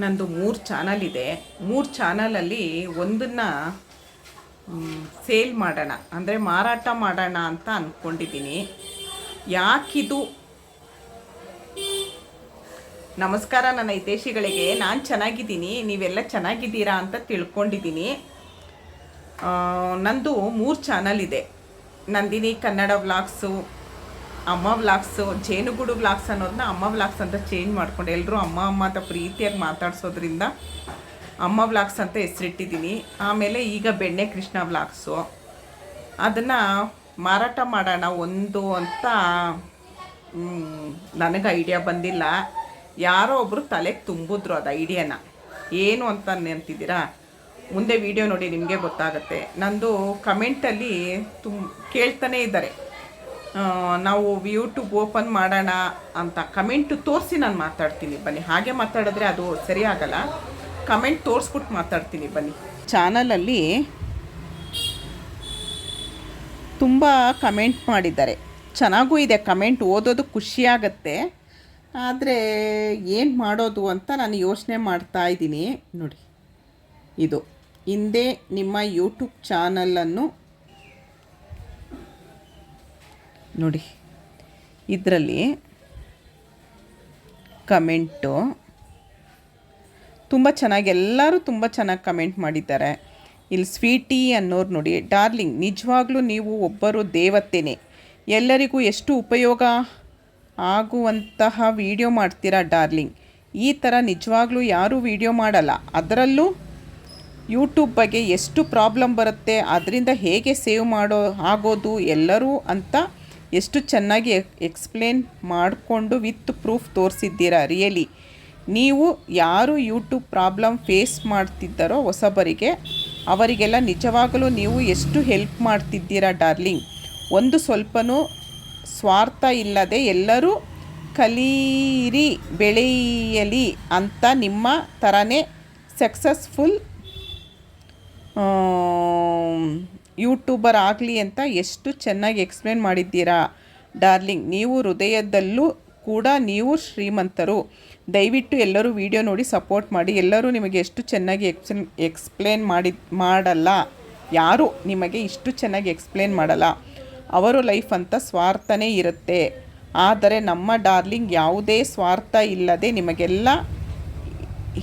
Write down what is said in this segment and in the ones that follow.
ನಂದು ಮೂರು ಚಾನಲ್ ಇದೆ. ಮೂರು ಚಾನಲಲ್ಲಿ ಒಂದನ್ನು ಸೇಲ್ ಮಾಡೋಣ. ಅಂದರೆ ಮಾರಾಟ ಮಾಡೋಣ ಅಂತ ಅಂದ್ಕೊಂಡಿದ್ದೀನಿ ಯಾಕಿದು? ನಮಸ್ಕಾರ ನನ್ನ ಹಿತೇಶಿಗಳಿಗೆ ನಾನು ಚೆನ್ನಾಗಿದ್ದೀನಿ. ನೀವೆಲ್ಲ ಚೆನ್ನಾಗಿದ್ದೀರಾ ಅಂತ ತಿಳ್ಕೊಂಡಿದ್ದೀನಿ. ನಂದು ಮೂರು ಚಾನಲ್ ಇದೆ. Nandini Kannada vlogs Amma vlogs Jenugudu vlogs ಅನ್ನೋದನ್ನ ಅಮ್ಮ ವ್ಲಾಗ್ಸ್ ಅಂತ ಚೇಂಜ್ ಮಾಡ್ಕೊಂಡು. ಎಲ್ಲರೂ ಅಮ್ಮ ಅಮ್ಮ ಅಂತ ಪ್ರೀತಿಯಾಗಿ ಮಾತಾಡ್ಸೋದ್ರಿಂದ ಅಮ್ಮ ವ್ಲಾಗ್ಸ್ ಅಂತ ಹೆಸರಿಟ್ಟಿದ್ದೀನಿ. ಆಮೇಲೆ ಈಗ ಬೆಣ್ಣೆ ಕೃಷ್ಣ ವ್ಲಾಗ್ಸು ಅದನ್ನು ಮಾರಾಟ ಮಾಡೋಣ ಒಂದು ಅಂತ ನನಗೆ ಐಡಿಯಾ ಬಂದಿಲ್ಲ. ಯಾರೋ ಒಬ್ಬರು ತಲೆಗೆ ತುಂಬಿದ್ರು ಅದು ಐಡಿಯಾನ ಏನು ಅಂತ ಅಂತಿದ್ದೀರಾ? ಮುಂದೆ ವಿಡಿಯೋ ನೋಡಿ ನಿಮಗೆ ಗೊತ್ತಾಗುತ್ತೆ. ನಂದು ಕಮೆಂಟಲ್ಲಿ ತುಮ್ ಕೇಳ್ತಾನೇ ಇದ್ದಾರೆ. ನಾವು ಯೂಟ್ಯೂಬ್ ಓಪನ್ ಮಾಡೋಣ ಅಂತ ಕಮೆಂಟ್ ತೋರಿಸಿ ನಾನು ಮಾತಾಡ್ತೀನಿ. ಬನ್ನಿ, ಹಾಗೆ ಮಾತಾಡಿದ್ರೆ ಅದು ಸರಿ ಕಮೆಂಟ್ ತೋರಿಸ್ಬಿಟ್ಟು ಮಾತಾಡ್ತೀನಿ, ಬನ್ನಿ. ಚಾನಲಲ್ಲಿ ತುಂಬ ಕಮೆಂಟ್ ಮಾಡಿದ್ದಾರೆ. ಚೆನ್ನಾಗೂ ಇದೆ ಕಮೆಂಟ್ ಓದೋದು ಖುಷಿಯಾಗತ್ತೆ ಆದರೆ ಏನು ಮಾಡೋದು ಅಂತ ನಾನು ಯೋಚನೆ ಮಾಡ್ತಾ ಇದ್ದೀನಿ. ನೋಡಿ, ಇದು ಹಿಂದೆ ನಿಮ್ಮ ಯೂಟ್ಯೂಬ್ ಚಾನಲನ್ನು ನೋಡಿ. ಇದರಲ್ಲಿ ಕಮೆಂಟು. ತುಂಬ ಚೆನ್ನಾಗಿ ಎಲ್ಲರೂ ತುಂಬ ಚೆನ್ನಾಗಿ ಕಮೆಂಟ್ ಮಾಡಿದ್ದಾರೆ. ಇಲ್ಲಿ ಸ್ವೀಟಿ ಅನ್ನೋರು ನೋಡಿ, ಡಾರ್ಲಿಂಗ್, ನಿಜವಾಗ್ಲೂ ನೀವು ಒಬ್ಬರು ದೇವತೆನೇ. ಎಲ್ಲರಿಗೂ ಎಷ್ಟು ಉಪಯೋಗ ಆಗುವಂತಹ ವಿಡಿಯೋ ಮಾಡ್ತೀರಾ ಡಾರ್ಲಿಂಗ್? ಈ ಥರ ನಿಜವಾಗ್ಲೂ ಯಾರೂ ವಿಡಿಯೋ ಮಾಡಲ್ಲ. ಅದರಲ್ಲೂ ಯೂಟ್ಯೂಬ್ ಬಗ್ಗೆ ಎಷ್ಟು ಪ್ರಾಬ್ಲಮ್ ಬರುತ್ತೆ, ಅದರಿಂದ ಹೇಗೆ ಸೇವ್ ಮಾಡೋ, ಆಗೋದು ಎಲ್ಲರೂ ಅಂತ ಎಷ್ಟು ಚೆನ್ನಾಗಿ ಎಕ್ಸ್ಪ್ಲೇನ್ ಮಾಡಿಕೊಂಡು ವಿತ್ ಪ್ರೂಫ್ ತೋರಿಸಿದ್ದೀರಾ ರಿಯಲಿ ನೀವು ಯಾರು ಯೂಟ್ಯೂಬ್ ಪ್ರಾಬ್ಲಮ್ ಫೇಸ್ ಮಾಡ್ತಿದ್ದಾರೋ ಹೊಸಬರಿಗೆ, ಅವರಿಗೆಲ್ಲ ನಿಜವಾಗಲೂ ನೀವು ಎಷ್ಟು ಹೆಲ್ಪ್ ಮಾಡ್ತಿದ್ದೀರಾ ಡಾರ್ಲಿಂಗ್ ಒಂದು ಸ್ವಲ್ಪನೂ ಸ್ವಾರ್ಥ ಇಲ್ಲದೆ ಎಲ್ಲರೂ ಕಲೀರಿ ಬೆಳೆಯಲಿ ಅಂತ ನಿಮ್ಮ ಥರನೇ ಸಕ್ಸಸ್ಫುಲ್ ಯೂಟ್ಯೂಬರ್ ಆಗಲಿ ಅಂತ ಎಷ್ಟು ಚೆನ್ನಾಗಿ ಎಕ್ಸ್ಪ್ಲೇನ್ ಮಾಡಿದ್ದೀರಾ? ಡಾರ್ಲಿಂಗ್, ನೀವು ಹೃದಯದಲ್ಲೂ ಕೂಡ ನೀವು ಶ್ರೀಮಂತರು. ದಯವಿಟ್ಟು ಎಲ್ಲರೂ ವಿಡಿಯೋ ನೋಡಿ ಸಪೋರ್ಟ್ ಮಾಡಿ. ಎಲ್ಲರೂ ನಿಮಗೆ ಎಷ್ಟು ಚೆನ್ನಾಗಿ ಎಕ್ಸ್ಪ್ಲೇನ್ ಎಕ್ಸ್ಪ್ಲೇನ್ ಮಾಡಿ, ಮಾಡಲ್ಲ. ಯಾರು ನಿಮಗೆ ಇಷ್ಟು ಚೆನ್ನಾಗಿ ಎಕ್ಸ್ಪ್ಲೇನ್ ಮಾಡಲ್ಲ. ಅವರು ಲೈಫ್ ಅಂತ ಸ್ವಾರ್ಥನೇ ಇರುತ್ತೆ. ಆದರೆ ನಮ್ಮ ಡಾರ್ಲಿಂಗ್ ಯಾವುದೇ ಸ್ವಾರ್ಥ ಇಲ್ಲದೆ ನಿಮಗೆಲ್ಲ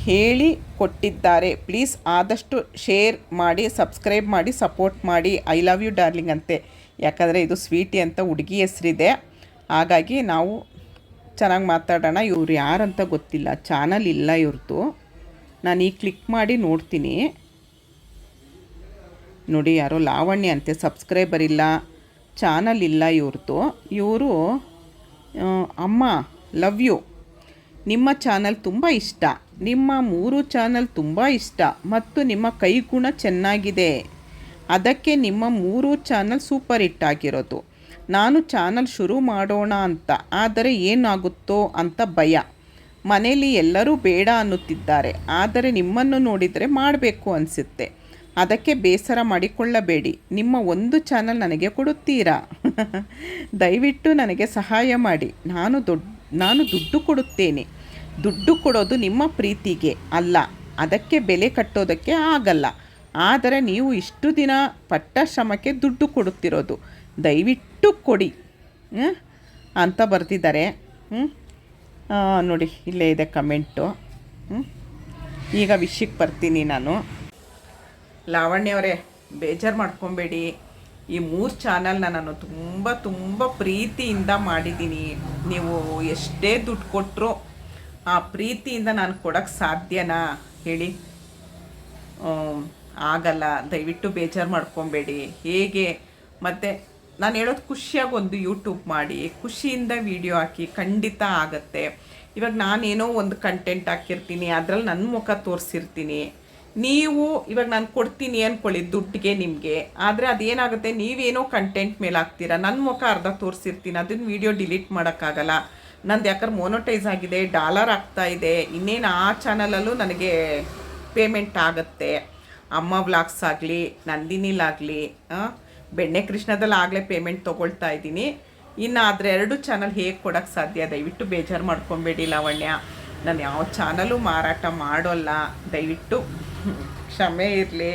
ಹೇಳಿ ಕೊಟ್ಟಿದ್ದಾರೆ. ಪ್ಲೀಸ್ ಆದಷ್ಟು ಶೇರ್ ಮಾಡಿ, ಸಬ್ಸ್ಕ್ರೈಬ್ ಮಾಡಿ, ಸಪೋರ್ಟ್ ಮಾಡಿ. ಐ ಲವ್ ಯು ಡಾರ್ಲಿಂಗ್ ಅಂತೆ. ಯಾಕಂದರೆ ಇದು ಸ್ವೀಟಿ ಅಂತ ಹುಡುಗಿ ಹೆಸರಿದೆ. ಹಾಗಾಗಿ ನಾವು ಚೆನ್ನಾಗಿ ಮಾತಾಡೋಣ. ಇವ್ರು ಯಾರಂತ ಗೊತ್ತಿಲ್ಲ. ಚಾನಲ್ ಇಲ್ಲ ಇವ್ರದ್ದು ನಾನು ಈಗ ಕ್ಲಿಕ್ ಮಾಡಿ ನೋಡ್ತೀನಿ. ನೋಡಿ, ಯಾರೋ ಲಾವಣ್ಯ ಅಂತೆ, ಸಬ್ಸ್ಕ್ರೈಬರ್ ಇಲ್ಲ. ಚಾನಲ್ ಇಲ್ಲ ಇವ್ರದ್ದು ಇವರು ಅಮ್ಮ, ಲವ್ ಯು. ನಿಮ್ಮ ಚಾನಲ್ ತುಂಬ ಇಷ್ಟ. ನಿಮ್ಮ ಮೂರು ಚಾನಲ್ ತುಂಬ ಇಷ್ಟ ಮತ್ತು ನಿಮ್ಮ ಕೈಗುಣ ಚೆನ್ನಾಗಿದೆ. ಅದಕ್ಕೆ ನಿಮ್ಮ ಮೂರು ಚಾನಲ್ ಸೂಪರ್ ಹಿಟ್ ಆಗಿರೋದು. ನಾನು ಚಾನಲ್ ಶುರು ಮಾಡೋಣ ಅಂತ, ಆದರೆ ಏನಾಗುತ್ತೋ ಅಂತ ಭಯ. ಮನೆಯಲ್ಲಿ ಎಲ್ಲರೂ ಬೇಡ ಅನ್ನುತ್ತಿದ್ದಾರೆ, ಆದರೆ ನಿಮ್ಮನ್ನು ನೋಡಿದರೆ ಮಾಡಬೇಕು ಅನಿಸುತ್ತೆ. ಅದಕ್ಕೆ ಬೇಸರ ಮಾಡಿಕೊಳ್ಳಬೇಡಿ. ನಿಮ್ಮ ಒಂದು ಚಾನಲ್ ನನಗೆ ಕೊಡುತ್ತೀರಾ? ದಯವಿಟ್ಟು ನನಗೆ ಸಹಾಯ ಮಾಡಿ. ನಾನು ದೊಡ್ಡ ನಾನು ದುಡ್ಡು ಕೊಡುತ್ತೇನೆ. ದುಡ್ಡು ಕೊಡೋದು ನಿಮ್ಮ ಪ್ರೀತಿಗೆ ಅಲ್ಲ. ಅದಕ್ಕೆ ಬೆಲೆ ಕಟ್ಟೋದಕ್ಕೆ ಆಗಲ್ಲ. ಆದರೆ ನೀವು ಇಷ್ಟು ದಿನ ಪಟ್ಟ ಶ್ರಮಕ್ಕೆ ದುಡ್ಡು ಕೊಡುತ್ತಿರೋದು. ದಯವಿಟ್ಟು ಕೊಡಿ. ಅಂತ ಬರೆದಿದ್ದಾರೆ. ಹ್ಞೂ ನೋಡಿ, ಇಲ್ಲೇ ಇದೆ ಕಮೆಂಟು. ಈಗ ವಿಷಯಕ್ಕೆ ಬರ್ತೀನಿ ನಾನು. ಲಾವಣ್ಯವರೇ ಬೇಜಾರು ಮಾಡ್ಕೊಬೇಡಿ. ಈ ಮೂರು ಚಾನಲ್ನ ನಾನು ತುಂಬ ತುಂಬ ಪ್ರೀತಿಯಿಂದ ಮಾಡಿದ್ದೀನಿ. ನೀವು ಎಷ್ಟೇ ದುಡ್ಡು ಕೊಟ್ಟರು ಆ ಪ್ರೀತಿಯಿಂದ ನಾನು ಕೊಡೋಕ್ಕೆ ಸಾಧ್ಯನಾ? ಹೇಳಿ. ಆಗಲ್ಲ. ದಯವಿಟ್ಟು ಬೇಜಾರು ಮಾಡ್ಕೊಬೇಡಿ. ಹೇಗೆ? ಮತ್ತು ನಾನು ಹೇಳೋದು ಖುಷಿಯಾಗಿ ಒಂದು ಯೂಟ್ಯೂಬ್ ಮಾಡಿ. ಖುಷಿಯಿಂದ ವಿಡಿಯೋ ಹಾಕಿ ಖಂಡಿತ ಆಗತ್ತೆ. ಇವಾಗ ನಾನೇನೋ ಒಂದು ಕಂಟೆಂಟ್ ಹಾಕಿರ್ತೀನಿ. ಅದರಲ್ಲಿ ನನ್ನ ಮುಖ ತೋರಿಸಿರ್ತೀನಿ. ನೀವು ಇವಾಗ ನಾನು ಕೊಡ್ತೀನಿ ಅಂದ್ಕೊಳ್ಳಿ ದುಡ್ಡಿಗೆ ನಿಮಗೆ. ಆದರೆ ಅದೇನಾಗುತ್ತೆ? ನೀವೇನೋ ಕಂಟೆಂಟ್ ಮೇಲೆ ಹಾಕ್ತೀರಾ. ನನ್ನ ಮುಖ ಅರ್ಧ ತೋರಿಸಿರ್ತೀನಿ. ಅದನ್ನ ವಿಡಿಯೋ ಡಿಲೀಟ್ ಮಾಡೋಕ್ಕಾಗಲ್ಲ. ನಂದು ಯಾಕಂದ್ರೆ ಮೋನೋಟೈಸ್ ಆಗಿದೆ ಡಾಲರ್ ಆಗ್ತಾ ಇದೆ, ಇನ್ನೇನು ಆ ಚಾನಲಲ್ಲೂ ನನಗೆ ಪೇಮೆಂಟ್ ಆಗುತ್ತೆ. ಅಮ್ಮ ವ್ಲಾಗ್ಸ್ ಆಗಲಿ ನಂದಿನಿಲಾಗಲಿ ಬೆಣ್ಣೆ ಕೃಷ್ಣದಲ್ಲಿ ಆಗಲೇ ಪೇಮೆಂಟ್ ತೊಗೊಳ್ತಾ ಇದ್ದೀನಿ. ಇನ್ನು ಆದರೆ ಎರಡು ಚಾನಲ್ ಹೇಗೆ ಕೊಡೋಕ್ಕೆ ಸಾಧ್ಯ? ದಯವಿಟ್ಟು ಬೇಜಾರು ಮಾಡ್ಕೊಬೇಡಿ ಲಾವಣ್ಯ. ನಾನು ಯಾವ ಚಾನಲು ಮಾರಾಟ ಮಾಡೋಲ್ಲ. ದಯವಿಟ್ಟು ಕ್ಷಮೆ ಇರಲಿ.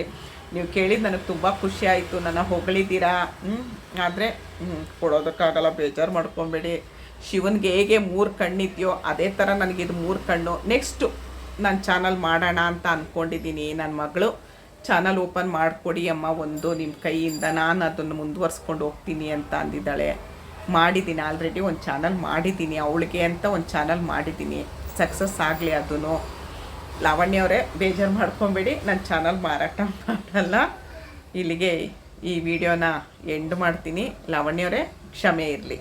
ನೀವು ಕೇಳಿದ್ದು ನನಗೆ ತುಂಬ ಖುಷಿ ಆಯಿತು. ನನ್ನ ಹೊಗಳಿದ್ದೀರಾ? ಆದರೆ ಕೊಡೋದಕ್ಕಾಗಲ್ಲ. ಬೇಜಾರು ಮಾಡ್ಕೊಬೇಡಿ. ಶಿವನಿಗೆ ಹೇಗೆ ಮೂರು ಕಣ್ಣಿದೆಯೋ ಅದೇ ಥರ ನನಗಿದು ಮೂರು ಕಣ್ಣು. ನೆಕ್ಸ್ಟು ನಾನು ಚಾನಲ್ ಮಾಡೋಣ ಅಂತ ಅಂದ್ಕೊಂಡಿದ್ದೀನಿ ನನ್ನ ಮಗಳು. ಚಾನಲ್ ಓಪನ್ ಮಾಡಿಕೊಡಿ ಅಮ್ಮ ಒಂದು ನಿಮ್ಮ ಕೈಯಿಂದ. ನಾನು ಅದನ್ನು ಮುಂದುವರ್ಸ್ಕೊಂಡು ಹೋಗ್ತೀನಿ ಅಂತ ಅಂದಿದ್ದಾಳೆ. ಮಾಡಿದ್ದೀನಿ ಆಲ್ರೆಡಿ ಒಂದು ಚಾನಲ್ ಮಾಡಿದ್ದೀನಿ ಅವಳಿಗೆ ಅಂತ ಒಂದು ಚಾನಲ್ ಮಾಡಿದ್ದೀನಿ ಸಕ್ಸಸ್ ಆಗಲಿ ಅದೂ ಲಾವಣ್ಯವರೇ ಬೇಜಾರು ಮಾಡ್ಕೊಬೇಡಿ ನನ್ನ ಚಾನಲ್ ಮಾರಾಟ ಮಾಡಲ್ಲ. ಇಲ್ಲಿಗೆ ಈ ವಿಡಿಯೋನ ಎಂಡ್ ಮಾಡ್ತೀನಿ. ಲಾವಣ್ಯವರೇ ಕ್ಷಮೆ ಇರಲಿ.